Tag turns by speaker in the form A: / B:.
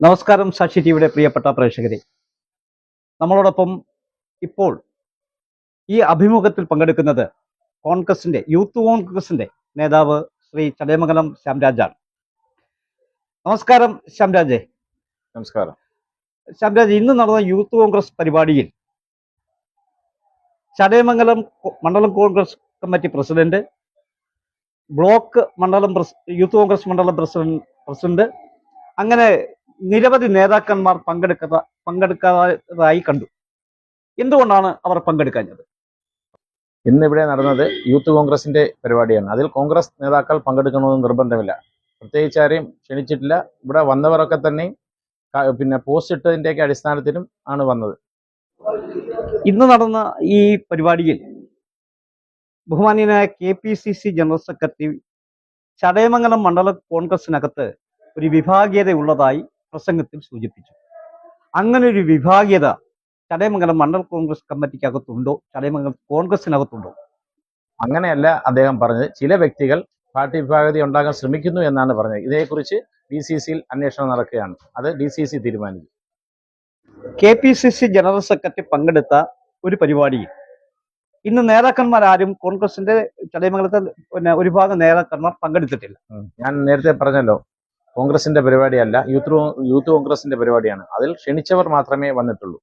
A: നമസ്കാരം സാക്ഷി ടിവിയുടെ പ്രിയപ്പെട്ട പ്രേക്ഷകരെ. നമ്മളോടൊപ്പം ഇപ്പോൾ ഈ അഭിമുഖത്തിൽ പങ്കെടുക്കുന്നത് കോൺഗ്രസിന്റെ യൂത്ത് കോൺഗ്രസിന്റെ നേതാവ് ശ്രീ ചടയമംഗലം ശ്യാംരാജാണ്. നമസ്കാരം ശ്യാംരാജെ.
B: നമസ്കാരം.
A: ശ്യാംരാജ് ഇന്ന് നടന്ന യൂത്ത് കോൺഗ്രസ് പരിപാടിയിൽ ചടയമംഗലം മണ്ഡലം കോൺഗ്രസ് കമ്മിറ്റി പ്രസിഡന്റ് ബ്ലോക്ക് മണ്ഡലം യൂത്ത് കോൺഗ്രസ് മണ്ഡലം പ്രസിഡന്റ് പ്രസിഡന്റ് അങ്ങനെ നിരവധി നേതാക്കന്മാർ പങ്കെടുക്കാത പങ്കെടുക്കാതായി കണ്ടു. എന്തുകൊണ്ടാണ് അവർ പങ്കെടുക്കാഞ്ഞത്?
B: ഇന്ന് ഇവിടെ നടന്നത് യൂത്ത് കോൺഗ്രസിന്റെ പരിപാടിയാണ്. അതിൽ കോൺഗ്രസ് നേതാക്കൾ പങ്കെടുക്കണമെന്ന് നിർബന്ധമില്ല. പ്രത്യേകിച്ച് ആരെയും ക്ഷണിച്ചിട്ടില്ല. ഇവിടെ വന്നവരൊക്കെ തന്നെ പിന്നെ പോസ്റ്റ് ഇട്ടതിന്റെയൊക്കെ അടിസ്ഥാനത്തിലും ആണ് വന്നത്.
A: ഇന്ന് നടന്ന ഈ പരിപാടിയിൽ ബഹുമാനീയനായ K P C C general secretary Chadayamangalam മണ്ഡല കോൺഗ്രസിനകത്ത് ഒരു വിഭാഗീയത ഉള്ളതായി പ്രസംഗത്തിൽ സൂചിപ്പിച്ചു. അങ്ങനെ ഒരു വിഭാഗീയത ചടയമംഗലം മണ്ഡൽ കോൺഗ്രസ് കമ്മിറ്റിക്കകത്തുണ്ടോ? ചടയമംഗലം കോൺഗ്രസിനകത്തുണ്ടോ?
B: അങ്ങനെയല്ല അദ്ദേഹം പറഞ്ഞത്. ചില വ്യക്തികൾ പാർട്ടി വിഭാഗത ഉണ്ടാകാൻ ശ്രമിക്കുന്നു എന്നാണ് പറഞ്ഞത്. ഇതേക്കുറിച്ച് ഡി സി സിയിൽ അന്വേഷണം നടക്കുകയാണ്. അത് ഡി സി സി തീരുമാനിക്കും.
A: K P C C general secretary പങ്കെടുത്ത ഒരു പരിപാടി ഇന്ന് നേതാക്കന്മാർ ആരും കോൺഗ്രസിന്റെ ചടയമംഗലത്തെ പിന്നെ ഒരു ഭാഗം നേതാക്കന്മാർ പങ്കെടുത്തിട്ടില്ല.
B: ഞാൻ നേരത്തെ പറഞ്ഞല്ലോ. കോൺഗ്രസിന്റെ പരിപാടിയല്ല യൂത്ത് യൂത്ത് കോൺഗ്രസിന്റെ പരിപാടിയാണ്. അതിൽ ക്ഷണിച്ചവർ മാത്രമേ വന്നിട്ടുള്ളൂ.